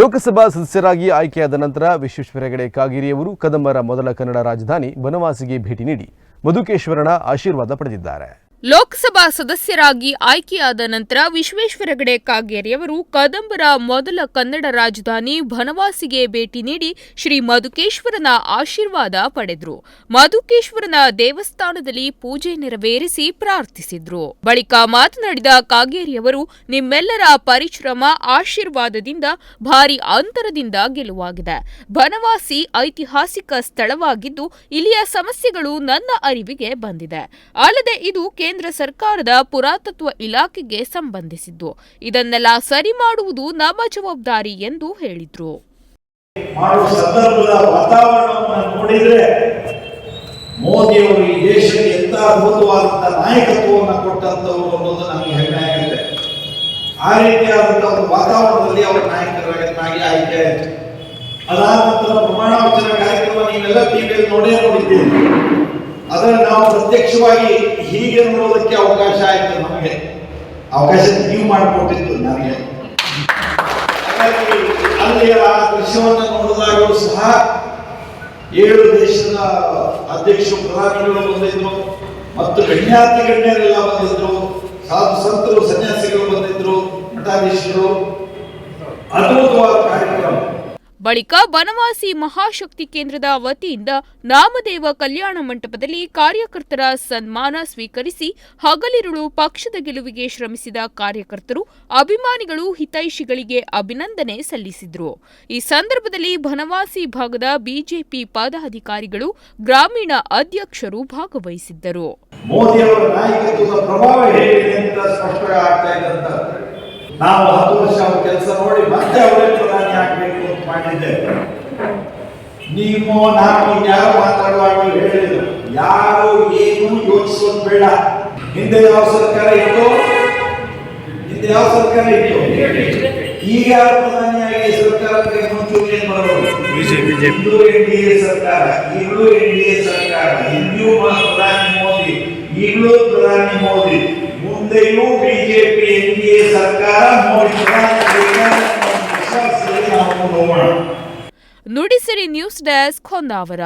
ಲೋಕಸಭಾ ಸದಸ್ಯರಾಗಿ ಆಯ್ಕೆಯಾದ ನಂತರ ವಿಶ್ವೇಶ್ವರ ಹೆಗಡೆ ಕಾಗೇರಿಯವರು ಕದಂಬರ ಮೊದಲ ಕನ್ನಡ ರಾಜಧಾನಿ ಬನವಾಸಿಗೆ ಭೇಟಿ ನೀಡಿ ಮಧುಕೇಶ್ವರನ ಆಶೀರ್ವಾದ ಪಡೆದಿದ್ದಾರೆ. ಲೋಕಸಭಾ ಸದಸ್ಯರಾಗಿ ಆಯ್ಕೆಯಾದ ನಂತರ ವಿಶ್ವೇಶ್ವರ ಹೆಗಡೆ ಕಾಗೇರಿಯವರು ಕದಂಬರ ಮೊದಲ ಕನ್ನಡ ರಾಜಧಾನಿ ಬನವಾಸಿಗೆ ಭೇಟಿ ನೀಡಿ ಶ್ರೀ ಮಧುಕೇಶ್ವರನ ಆಶೀರ್ವಾದ ಪಡೆದ್ರು. ಮಧುಕೇಶ್ವರನ ದೇವಸ್ಥಾನದಲ್ಲಿ ಪೂಜೆ ನೆರವೇರಿಸಿ ಪ್ರಾರ್ಥಿಸಿದ್ರು. ಬಳಿಕ ಮಾತನಾಡಿದ ಕಾಗೇರಿಯವರು ನಿಮ್ಮೆಲ್ಲರ ಪರಿಶ್ರಮ ಆಶೀರ್ವಾದದಿಂದ ಭಾರಿ ಅಂತರದಿಂದ ಗೆಲುವಾಗಿದೆ. ಬನವಾಸಿ ಐತಿಹಾಸಿಕ ಸ್ಥಳವಾಗಿದ್ದು, ಇಲ್ಲಿಯ ಸಮಸ್ಯೆಗಳು ನನ್ನ ಅರಿವಿಗೆ ಬಂದಿದೆ. ಅಲ್ಲದೆ ಇದು ಕೇಂದ್ರ ಸರ್ಕಾರದ ಪುರಾತತ್ವ ಇಲಾಖೆಗೆ ಸಂಬಂಧಿಸಿದ್ದು. ಇದನ್ನೆಲ್ಲ ಸರಿ ಮಾಡುವುದು ನಮ್ಮ ಜವಾಬ್ದಾರಿ ಎಂದು ಹೇಳಿದ್ರು. ಮಾಡುವ ಸಂದರ್ಭದ ವಾತಾವರಣವನ್ನು ನೋಡಿದ್ರೆ ಮೋದಿಯವರು ಈ ದೇಶಕ್ಕೆ ಎಂತ ಅದ್ಭುತವಾದಂತಹ ನಾಯಕತ್ವವನ್ನು ಕೊಟ್ಟಂತವರು ಅನ್ನೋದು ನಮಗೆ ಹೆಮ್ಮೆ ಆಗಿದೆ ಆ ರೀತಿಯಾದಂತಹ ಒಂದು ವಾತಾವರಣದಲ್ಲಿ ಅವರ ನಾಯಕರಾಗಿ ಆಯ್ಕೆ ಆಯಿತು. ಅದಾದ ನಂತರ ಪ್ರಮಾಣ ವಚನ ಕಾರ್ಯಕ್ರಮ ನೀವೆಲ್ಲ ಟಿವಿಯಲ್ಲಿ ನೋಡೇ ನೋಡಿದ್ದೀರಿ. ಅದನ್ನು ನಾವು ಪ್ರತ್ಯಕ್ಷವಾಗಿ ಹೀಗೆ ನೋಡೋದಕ್ಕೆ ಅವಕಾಶ ಆಯಿತು ನಮಗೆ. ಅವಕಾಶ ನೀವು ಮಾಡಿಕೊಟ್ಟಿತ್ತು ನನಗೆ ಹಾಗಾಗಿ ಅಲ್ಲಿಯ ಆ ದೃಶ್ಯವನ್ನು ನೋಡಿದಾಗಲೂ ಸಹ ಏಳು ದೇಶದ ಅಧ್ಯಕ್ಷರು, ಪ್ರಧಾನಿಗಳು ಬಂದಿದ್ರು, ಮತ್ತು ಗಣ್ಯಾತಿ ಗಣ್ಯರೆಲ್ಲ ಬಂದಿದ್ರು, ಸಾಧು ಸಂತರು, ಸನ್ಯಾಸಿಗಳು ಬಂದಿದ್ರು, ಮಠಾಧೀಶರು, ಅದ್ಭುತವಾದ ಬಳಿಕ ಬನವಾಸಿ ಮಹಾಶಕ್ತಿ ಕೇಂದ್ರದ ವತಿಯಿಂದ ನಾಮದೇವ ಕಲ್ಯಾಣ ಮಂಟಪದಲ್ಲಿ ಕಾರ್ಯಕರ್ತರ ಸನ್ಮಾನ ಸ್ವೀಕರಿಸಿ ಹಗಲಿರುಳು ಪಕ್ಷದ ಗೆಲುವಿಗೆ ಶ್ರಮಿಸಿದ ಕಾರ್ಯಕರ್ತರು, ಅಭಿಮಾನಿಗಳು, ಹಿತೈಷಿಗಳಿಗೆ ಅಭಿನಂದನೆ ಸಲ್ಲಿಸಿದರು. ಈ ಸಂದರ್ಭದಲ್ಲಿ ಬನವಾಸಿ ಭಾಗದ ಬಿಜೆಪಿ ಪದಾಧಿಕಾರಿಗಳು ಗ್ರಾಮೀಣ ಅಧ್ಯಕ್ಷರು ಭಾಗವಹಿಸಿದ್ದರು. ನಾವು ಹತ್ತು ವರ್ಷ ಅವ್ರ ಕೆಲಸ ನೋಡಿ ಮತ್ತೆ ಅವರೇ ಪ್ರಧಾನಿ ಆಗ್ಬೇಕು ಅಂತ ಮಾಡಿದ್ದೆ ನೀವು ನಾನು ಯಾರು ಮಾತಾಡುವಾಗ ಹೇಳಿದ್ರು ಯಾರು ಏನು ಯೋಚಿಸೋದು ಬೇಡ. ಹಿಂದೆ ಯಾವ ಸರ್ಕಾರ ಇತ್ತು? ಹಿಂದೆ ಯಾವ ಸರ್ಕಾರ ಇತ್ತು? ಈಗ ಯಾರು ಪ್ರಧಾನಿಯಾಗಿ ಸರ್ಕಾರಕ್ಕೆ ಮುಂಚೂಣಿ ಏನ್ ಹಿಂದೂ ಎನ್ ಡಿ ಎ ಸರ್ಕಾರ ಈಗಲೂ ಎನ್ ಡಿ ಎ ಸರ್ಕಾರ ಹಿಂದಿಯೂ ಪ್ರಧಾನಿ ಮೋದಿ ಈಗಲೂ ಪ್ರಧಾನಿ ಮೋದಿ. ಮುಂದೆಯೂ ಬಿಜೆಪಿ ಎನ್ ಡಿ ಎ ಸರ್ಕಾರ ಮೋದಿ ಪ್ರಧಾನಿ ಆಗ್ಬೇಕು ಅನ್ನೋ ವಿಶ್ವಾಸದಲ್ಲಿ ನಾವು ಹೋಗೋಣ ನುಡಿಸಿರಿ ನ್ಯೂಸ್ ಡೆಸ್ಕ್ ಹೊನ್ನಾವರ